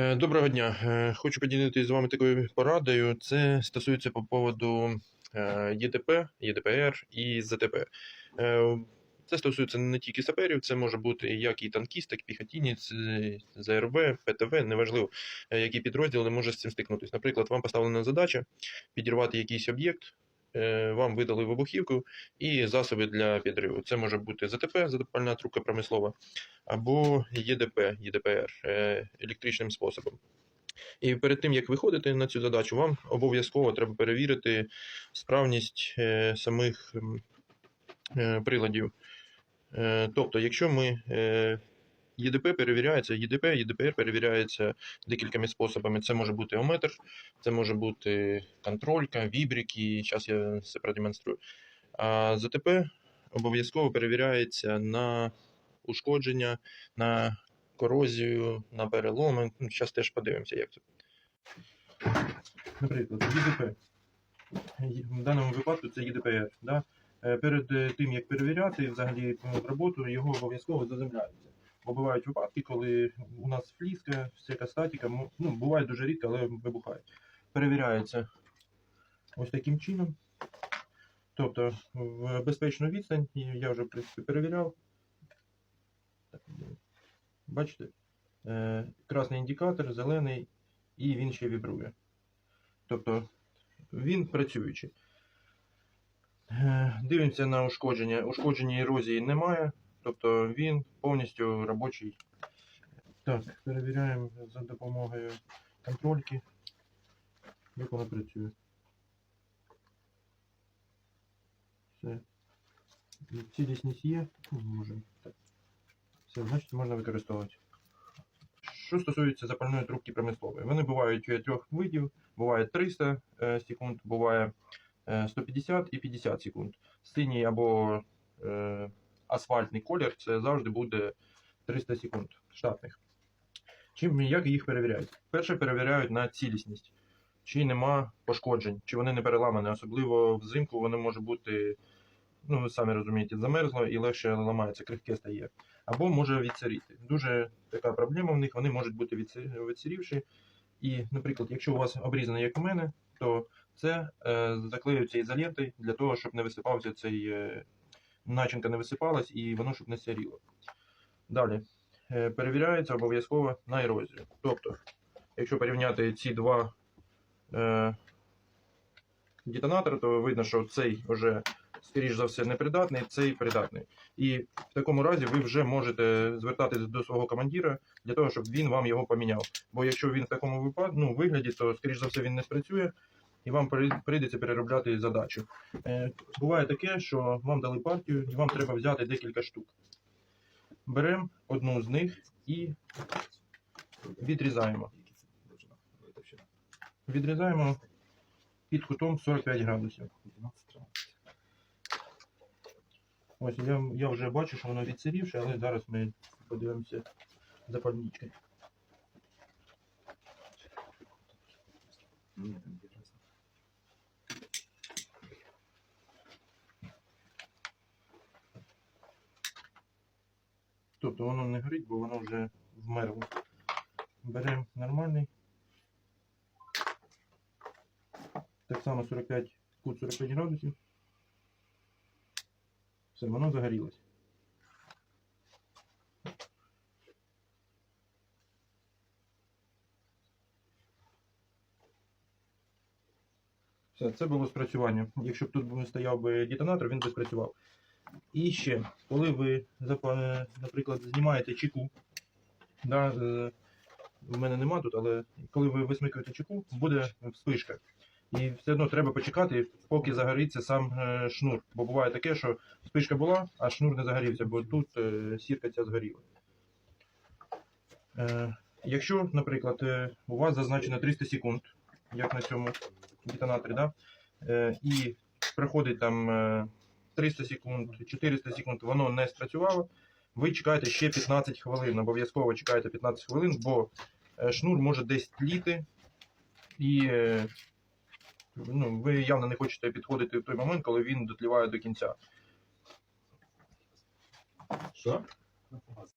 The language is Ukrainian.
Е, Доброго дня. Е, Хочу поділитися з вами такою порадою. Це стосується по поводу е, ЄДП, ЄДПР і ЗТП. Це стосується не тільки саперів, це може бути як і танкіст, так і піхотінець, ЗРВ, ПТВ, неважливо, які підрозділи може з цим стикнутися. Наприклад, вам поставлена задача підірвати якийсь об'єкт, вам видали вибухівку і засоби для підриву. Це може бути ЗТП, запальна трубка промислова, або ЄДП, ЄДПР е, електричним способом. І перед тим, як виходити на цю задачу, вам обов'язково треба перевірити справність е, самих е, приладів. Е, Тобто, якщо ми е, ЄДП перевіряється, ЄДП, ЄДПР перевіряється декількома способами. Це може бути ометр, це може бути контролька, вібрики. Зараз я все продемонструю. А ЗТП обов'язково перевіряється на ушкодження, на корозію, на переломи. Ну, Зараз теж подивимося, як це. Наприклад, ЄДП. В даному випадку це ЄДПР. Да? Е, Перед е, тим, як перевіряти взагалі е, роботу, його обов'язково заземляються. Бувають випадки, коли у нас фліска, всяка статіка, ну, буває дуже рідко, але вибухає. Перевіряється ось таким чином. Тобто в безпечну відстань, я вже в принципі перевіряв. Бачите? Е, красний індикатор, зелений, і він ще вібрує. Тобто він працюючий. Е, Дивимося на ушкодження. Ушкодження ерозії немає, тобто він повністю робочий. Так, перевіряємо за допомогою контрольки, як вона працює. Все. Цілісність є. Можемо. Все, значить можна використовувати. Що стосується запальної трубки промислової, вони бувають е, трьох видів, буває 300 е, секунд, буває е, 150 і 50 секунд. Синій або е, асфальтний колір це завжди буде 300 секунд штатних. Чим як їх перевіряють? Перше перевіряють на цілісність, чи нема пошкоджень, чи вони не переламані. Особливо взимку вони може бути, ну ви самі розумієте, замерзло і легше ламається, крихке стає. Або може відсиріти. Дуже така проблема в них, вони можуть бути відсирівші. І, наприклад, якщо у вас обрізано, як у мене, то це е, заклеюється ізолентою для того, щоб не висипався цей е, начинка не висипалась і воно щоб не сіріло. Далі е, перевіряється обов'язково на ерозію. Тобто, якщо порівняти ці два е, детонатори, то видно, що цей вже, скоріш за все, непридатний, цей придатний. І в такому разі ви вже можете звертатись до свого командира для того, щоб він вам його поміняв. Бо якщо він в такому випадку ну, вигляді, то скоріш за все він не спрацює, і вам прийдеться переробляти задачу. Е, буває таке, що вам дали партію, і вам треба взяти декілька штук. Беремо одну з них і відрізаємо. Відрізаємо під кутом 45 градусів. Ось я, я вже бачу, що воно відсирівше, але зараз ми подивимося запальнички. Тобто воно не горить, бо воно вже вмерло. Беремо нормальний. Так само 45, кут 45 градусів. Все, воно загорілось. Все, це було спрацювання. Якщо б тут стояв би детонатор, він би спрацював. І ще, коли ви, наприклад, знімаєте чеку, да, е, в мене нема тут, але коли ви висмикуєте чеку, буде вспишка. І все одно треба почекати, поки загориться сам е, шнур. Бо буває таке, що спишка була, а шнур не загорівся, бо тут е, сірка ця згоріла. Е, якщо, наприклад, е, у вас зазначено 300 секунд, як на цьому детонаторі, да? е, і проходить там е, 300 секунд, 400 секунд, воно не спрацювало, ви чекаєте ще 15 хвилин. Обов'язково чекаєте 15 хвилин, бо е, шнур може десь тліти, і е, ну, ви явно не хочете підходити в той момент, коли він дотліває до кінця. Що?